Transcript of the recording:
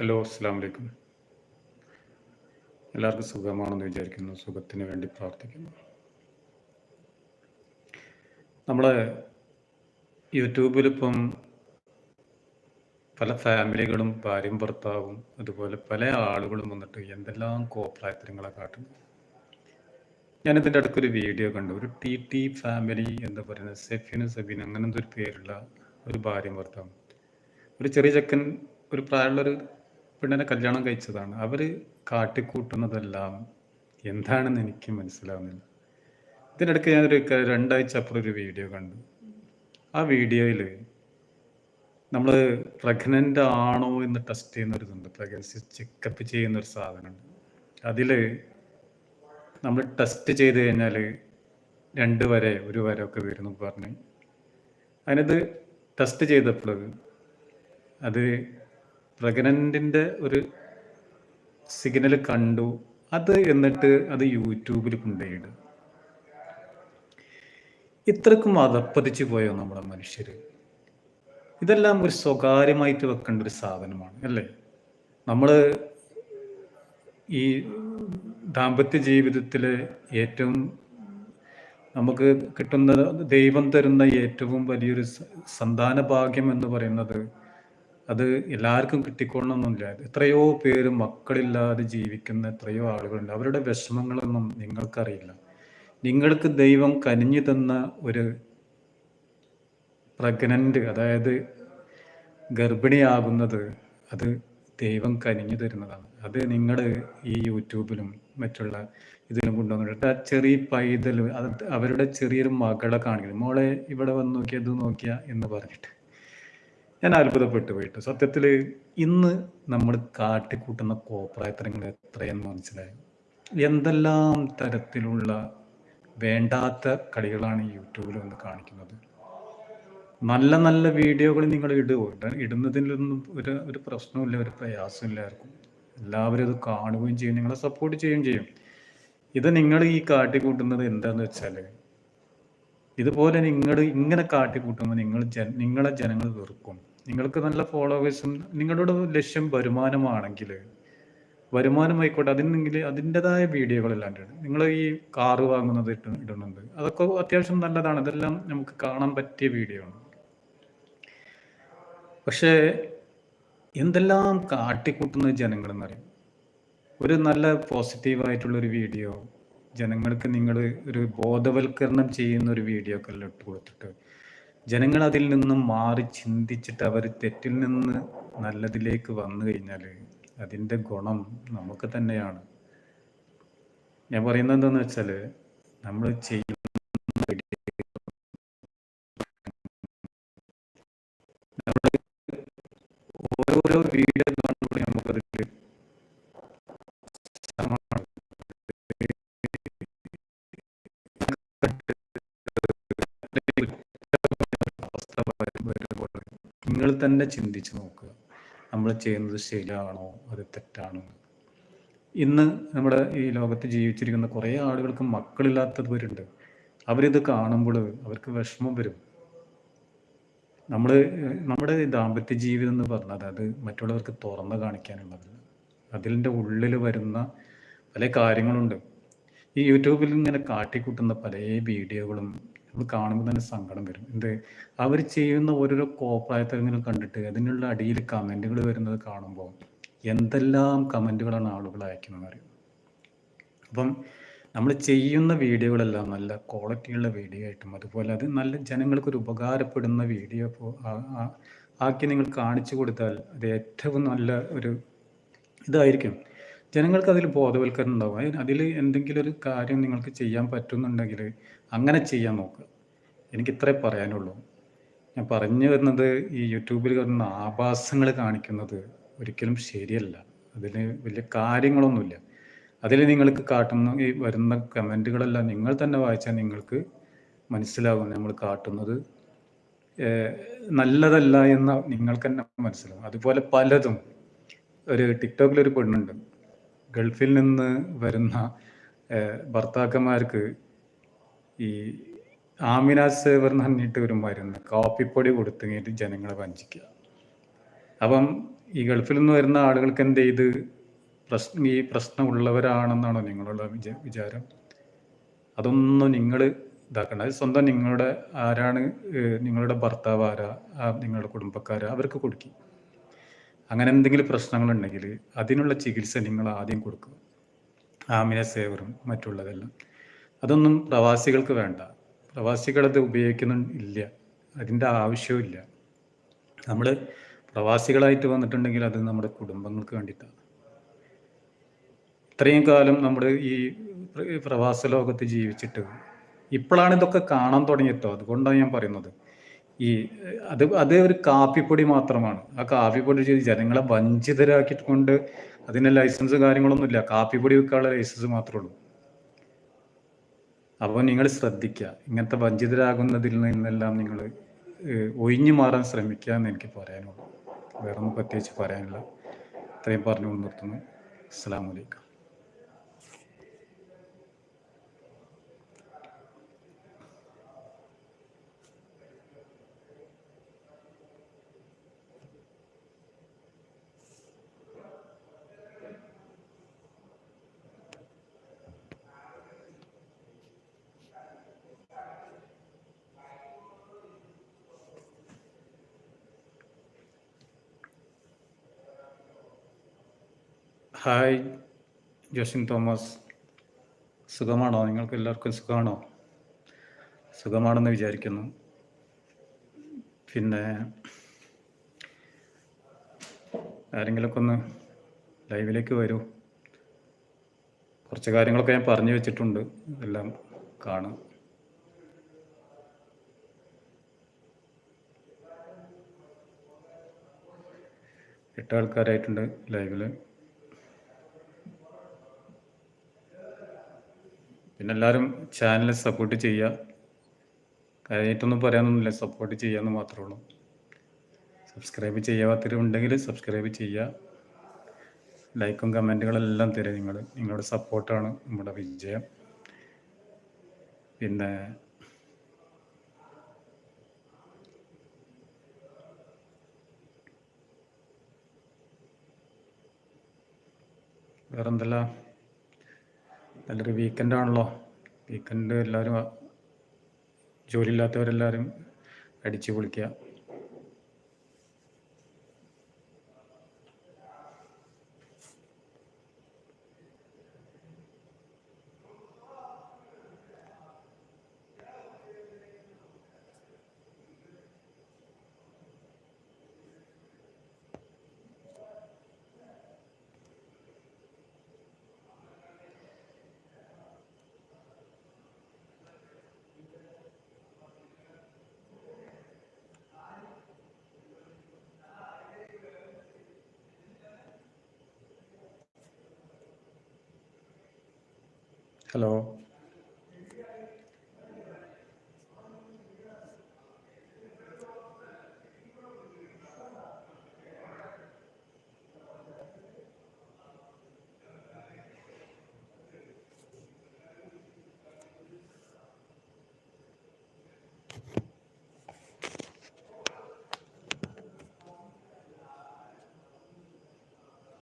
Hello അസ്സാം വലൈക്കും എല്ലാവർക്കും സുഖമാണെന്ന് വിചാരിക്കുന്നു. സുഖത്തിന് വേണ്ടി പ്രാർത്ഥിക്കുന്നു. നമ്മൾ യൂട്യൂബിലിപ്പം പല ഫാമിലികളും ഭാര്യയും ഭർത്താവും അതുപോലെ പല ആളുകളും വന്നിട്ട് എന്തെല്ലാം കോപ്രായത്തരങ്ങളെ കാട്ടുന്നു ഞാനിതിന്റെ അടുത്തൊരു വീഡിയോ കണ്ടു. ഒരു ടി ടി ഫാമിലി എന്ന് പറയുന്നത് സെഫിന് സബിൻ അങ്ങനെന്തൊരു പേരുള്ള ഒരു ഭാര്യയും ഭർത്താവും. ഒരു ചെറിയ ചെക്കൻ ഒരു പ്രായമുള്ളൊരു പെണ്ണിനെ കല്യാണം കഴിച്ചതാണ്. അവർ കാട്ടിക്കൂട്ടുന്നതെല്ലാം എന്താണെന്ന് എനിക്ക് മനസ്സിലാവുന്നില്ല. ഇതിനിടയ്ക്ക് ഞാനൊരു രണ്ടാഴ്ച അപ്പുറം ഒരു വീഡിയോ കണ്ടു. ആ വീഡിയോയിൽ നമ്മൾ പ്രഗ്നന്റ് ആണോ എന്ന് ടെസ്റ്റ് ചെയ്യുന്ന ഒരു ഇതുണ്ട് പ്രഗ്നൻസി ചെക്കപ്പ് ചെയ്യുന്ന ഒരു സാധനമുണ്ട്. അതിൽ നമ്മൾ ടെസ്റ്റ് ചെയ്ത് കഴിഞ്ഞാൽ രണ്ട് വരെ ഒരു വരെ ഒക്കെ വരുന്നു പറഞ്ഞ്. അതിനത് ടെസ്റ്റ് ചെയ്തപ്പോൾ അത് പ്രഗ്നന്റിന്റെ ഒരു സിഗ്നൽ കണ്ടു. അത് എന്നിട്ട് അത് യൂട്യൂബിൽ കൊണ്ടുപോയിടും. ഇത്രക്കും അതപ്പതിച്ചു പോയോ നമ്മുടെ മനുഷ്യർ ഇതെല്ലാം ഒരു സ്വകാര്യമായിട്ട് വെക്കേണ്ട ഒരു സാധനമാണ് അല്ലേ? നമ്മൾ ഈ ദാമ്പത്യ ജീവിതത്തിൽ ഏറ്റവും നമുക്ക് കിട്ടുന്ന ദൈവം തരുന്ന ഏറ്റവും വലിയൊരു സന്താന ഭാഗ്യം എന്ന് പറയുന്നത് അത് എല്ലാവർക്കും കിട്ടിക്കൊള്ളണമെന്നില്ല എത്രയോ പേര് മക്കളില്ലാതെ ജീവിക്കുന്ന എത്രയോ ആളുകളുണ്ട്. അവരുടെ വിഷമങ്ങളൊന്നും നിങ്ങൾക്കറിയില്ല. നിങ്ങൾക്ക് ദൈവം കനിഞ്ഞു തന്ന ഒരു പ്രഗ്നന്റ് അതായത് ഗർഭിണിയാകുന്നത് അത് ദൈവം കനിഞ്ഞു തരുന്നതാണ്. അത് നിങ്ങൾ ഈ യൂട്യൂബിലും മറ്റുള്ള ഇതിലും കൊണ്ടുവന്നിട്ട് ആ ചെറിയ പൈതൽ അത് അവരുടെ ചെറിയൊരു മകളെ കാണിക്കുന്നത് മോളെ ഇവിടെ വന്ന് നോക്കിയാൽ ഇത് നോക്കിയാൽ എന്ന് പറഞ്ഞിട്ട്. ഞാൻ അത്ഭുതപ്പെട്ടു പോയിട്ട്. സത്യത്തിൽ ഇന്ന് നമ്മൾ കാട്ടിക്കൂട്ടുന്ന കോപ്രായത്തരങ്ങൾ എത്രയെന്ന് മനസ്സിലായി? എന്തെല്ലാം തരത്തിലുള്ള വേണ്ടാത്ത കളികളാണ് യൂട്യൂബിൽ വന്ന് കാണിക്കുന്നത്. നല്ല നല്ല വീഡിയോകൾ നിങ്ങൾ ഇടുക ഇട- ഇടുന്നതിലൊന്നും ഒരു ഒരു പ്രശ്നമില്ല ഒരു പ്രയാസമില്ല ആർക്കും. എല്ലാവരും അത് കാണുകയും ചെയ്യും നിങ്ങളെ സപ്പോർട്ട് ചെയ്യുകയും ചെയ്യും. ഇത് നിങ്ങൾ ഈ കാട്ടിക്കൂട്ടുന്നത് എന്താന്ന് വെച്ചാൽ ഇതുപോലെ നിങ്ങൾ ഇങ്ങനെ കാട്ടിക്കൂട്ടുമ്പോൾ നിങ്ങൾ ജന നിങ്ങളെ ജനങ്ങൾ വെറുക്കും. നിങ്ങൾക്ക് നല്ല ഫോളോവേഴ്സും നിങ്ങളുടെ ലക്ഷ്യം വരുമാനമാണെങ്കിൽ വരുമാനമായിക്കോട്ടെ അതിനെങ്കിൽ അതിന്റെതായ വീഡിയോകളല്ലാണ്ട് നിങ്ങൾ ഈ കാറ് വാങ്ങുന്നത് ഇട്ട് ഇടുന്നുണ്ട്. അതൊക്കെ അത്യാവശ്യം നല്ലതാണ്. ഇതെല്ലാം നമുക്ക് കാണാൻ പറ്റിയ വീഡിയോ ആണ്. പക്ഷേ എന്തെല്ലാം കാട്ടിക്കൂട്ടുന്ന ജനങ്ങളെന്നറിയും. ഒരു നല്ല പോസിറ്റീവായിട്ടുള്ള ഒരു വീഡിയോ ജനങ്ങൾക്ക് നിങ്ങൾ ഒരു ബോധവൽക്കരണം ചെയ്യുന്ന ഒരു വീഡിയോ ഒക്കെ ഇട്ട് കൊടുത്തിട്ട് ജനങ്ങൾ അതിൽ നിന്നും മാറി ചിന്തിച്ചിട്ട് അവർ തെറ്റിൽ നിന്ന് നല്ലതിലേക്ക് വന്നു കഴിഞ്ഞാൽ അതിന്റെ ഗുണം നമുക്ക് തന്നെയാണ്. ഞാൻ പറയുന്നത് എന്താണെന്ന് വെച്ചാൽ നമ്മൾ ചെയ്യുന്ന ഓരോ വീഡിയോ നിങ്ങൾ തന്നെ ചിന്തിച്ച് നോക്കുക. നമ്മൾ ചെയ്യുന്നത് ശരിയാണോ? അത് തെറ്റാണോ? ഇന്ന് നമ്മുടെ ഈ ലോകത്ത് ജീവിച്ചിരിക്കുന്ന കുറേ ആളുകൾക്ക് മക്കളില്ലാത്തവരുണ്ട്. അവരിത് കാണുമ്പോൾ അവർക്ക് വിഷമം വരും. നമ്മൾ നമ്മുടെ ദാമ്പത്യ ജീവിതം എന്ന് പറഞ്ഞാൽ അത് മറ്റുള്ളവർക്ക് തുറന്ന് കാണിക്കാനുള്ളത്. അതിന്റെ ഉള്ളിൽ വരുന്ന പല കാര്യങ്ങളുണ്ട്. ഈ യൂട്യൂബിൽ ഇങ്ങനെ കാട്ടിക്കൂട്ടുന്ന പല വീഡിയോകളും നമ്മൾ കാണുമ്പോൾ തന്നെ സങ്കടം വരും. എന്ത്? അവർ ചെയ്യുന്ന ഓരോരോ കോപ്രായത്തരങ്ങളും കണ്ടിട്ട് അതിനുള്ള അടിയിൽ കമന്റുകൾ വരുന്നത് കാണുമ്പോൾ എന്തെല്ലാം കമന്റുകളാണ് ആളുകൾ അയക്കുന്നത് അറിയും? അപ്പം നമ്മൾ ചെയ്യുന്ന വീഡിയോകളെല്ലാം നല്ല ക്വാളിറ്റിയുള്ള വീഡിയോ ആയിട്ടും അതുപോലെ അത് നല്ല ജനങ്ങൾക്ക് ഒരു ഉപകാരപ്പെടുന്ന വീഡിയോ ആക്കി നിങ്ങൾ കാണിച്ചു കൊടുത്താൽ അത് ഏറ്റവും നല്ല ഒരു ഇതായിരിക്കും. ജനങ്ങൾക്ക് അതിൽ ബോധവൽക്കരണം ഉണ്ടാവും അതിൽ എന്തെങ്കിലും ഒരു കാര്യം നിങ്ങൾക്ക് ചെയ്യാൻ പറ്റുന്നുണ്ടെങ്കിൽ അങ്ങനെ ചെയ്യാൻ നോക്കുക എനിക്ക് ഇത്രേ പറയാനുള്ളൂ. ഞാൻ പറഞ്ഞു വരുന്നത് ഈ യൂട്യൂബിൽ വരുന്ന ആഭാസങ്ങൾ കാണിക്കുന്നത് ഒരിക്കലും ശരിയല്ല. അതിന് വലിയ കാര്യങ്ങളൊന്നുമില്ല. അതിൽ നിങ്ങൾക്ക് കാട്ടുന്ന ഈ വരുന്ന കമന്റുകളെല്ലാം നിങ്ങൾ തന്നെ വായിച്ചാൽ നിങ്ങൾക്ക് മനസ്സിലാകും നമ്മൾ കാട്ടുന്നത് നല്ലതല്ല എന്ന് നിങ്ങൾക്ക് തന്നെ മനസ്സിലാകും അതുപോലെ പലതും. ഒരു ടിക്ടോക്കിൽ ഒരു പെണ്ണുണ്ട്. ഗൾഫിൽ നിന്ന് വരുന്ന ഭർത്താക്കന്മാർക്ക് ഈ ആമിനാസ് സേവർ എന്ന് പറഞ്ഞിട്ട് ഒരു മരുന്ന് കാപ്പിപ്പൊടി കൊടുത്തിട്ട് ജനങ്ങളെ വഞ്ചിക്കുക അപ്പം ഈ ഗൾഫിൽ നിന്ന് വരുന്ന ആളുകൾക്ക് എന്ത് ചെയ്ത്? പ്രശ്നം ഈ പ്രശ്നമുള്ളവരാണെന്നാണോ നിങ്ങളുടെ വിചാരം? അതൊന്നും നിങ്ങൾ ഇതാക്കണം അത് സ്വന്തം നിങ്ങളുടെ ആരാണ് നിങ്ങളുടെ ഭർത്താവ് ആരാ നിങ്ങളുടെ കുടുംബക്കാരാ അവർക്ക് കൊടുക്കും. അങ്ങനെ എന്തെങ്കിലും പ്രശ്നങ്ങളുണ്ടെങ്കിൽ അതിനുള്ള ചികിത്സ നിങ്ങൾ ആദ്യം കൊടുക്കുക. ആമിന സേവറും മറ്റുള്ളതെല്ലാം. അതൊന്നും പ്രവാസികൾക്ക് വേണ്ട. പ്രവാസികളത് ഉപയോഗിക്കുന്നില്ല അതിന്റെ ആവശ്യമില്ല നമ്മൾ പ്രവാസികളായിട്ട് വന്നിട്ടുണ്ടെങ്കിൽ അത് നമ്മുടെ കുടുംബങ്ങൾക്ക് വേണ്ടിയിട്ടാണ്. ഇത്രയും കാലം നമ്മൾ ഈ പ്രവാസ ലോകത്ത് ജീവിച്ചിട്ട് ഇപ്പോഴാണ് ഇതൊക്കെ കാണാൻ തുടങ്ങിയിട്ടോ. അതുകൊണ്ടാണ് ഞാൻ പറയുന്നത്. ഈ അത് അത് ഒരു കാപ്പിപ്പൊടി മാത്രമാണ്. ആ കാപ്പിപ്പൊടി ചെയ്ത് ജനങ്ങളെ വഞ്ചിതരാക്കിക്കൊണ്ട് കൊണ്ട് അതിന് ലൈസൻസ് കാര്യങ്ങളൊന്നുമില്ല. കാപ്പിപ്പൊടി വെക്കാനുള്ള ലൈസൻസ് മാത്രമേ ഉള്ളൂ. അപ്പോൾ നിങ്ങൾ ശ്രദ്ധിക്കുക. ഇങ്ങനത്തെ വഞ്ചിതരാകുന്നതിൽ നിന്നെല്ലാം നിങ്ങൾ ഒഴിഞ്ഞു മാറാൻ ശ്രമിക്കുക എന്ന് എനിക്ക് പറയാനുള്ളൂ. വേറെ ഒന്നും പ്രത്യേകിച്ച് പറയാനില്ല. ഇത്രയും പറഞ്ഞുകൊണ്ട് നിർത്തുന്നു. അസ്സാം വലൈക്കും ഹായ് ജോഷിൻ തോമസ്. സുഖമാണോ? നിങ്ങൾക്ക് എല്ലാവർക്കും സുഖമാണോ? സുഖമാണെന്ന് വിചാരിക്കുന്നു. പിന്നെ ആരെങ്കിലുമൊക്കെ ഒന്ന് ലൈവിലേക്ക് വരൂ. കുറച്ച് കാര്യങ്ങളൊക്കെ ഞാൻ പറഞ്ഞു വെച്ചിട്ടുണ്ട്. എല്ലാം കാണും. എട്ട് ആൾക്കാരായിട്ടുണ്ട് ലൈവിൽ പിന്നെ എല്ലാവരും ചാനൽ സപ്പോർട്ട് ചെയ്യുക കാര്യമായിട്ടൊന്നും പറയാനൊന്നുമില്ല. സപ്പോർട്ട് ചെയ്യാമെന്ന് മാത്രമേ ഉള്ളൂ. സബ്സ്ക്രൈബ് ചെയ്യാത്തവരുണ്ടെങ്കിൽ സബ്സ്ക്രൈബ് ചെയ്യുക ലൈക്കും കമന്റുകളെല്ലാം തരും നിങ്ങൾ നിങ്ങളുടെ സപ്പോർട്ടാണ് നമ്മുടെ വിജയം. പിന്നെ വേറെന്തല്ല? നല്ലൊരു വീക്കെൻഡ് ആണല്ലോ വീക്കെൻഡ് എല്ലാവരും ജോലിയില്ലാത്തവരെല്ലാവരും അടിച്ചു പൊളിക്കുക. Hello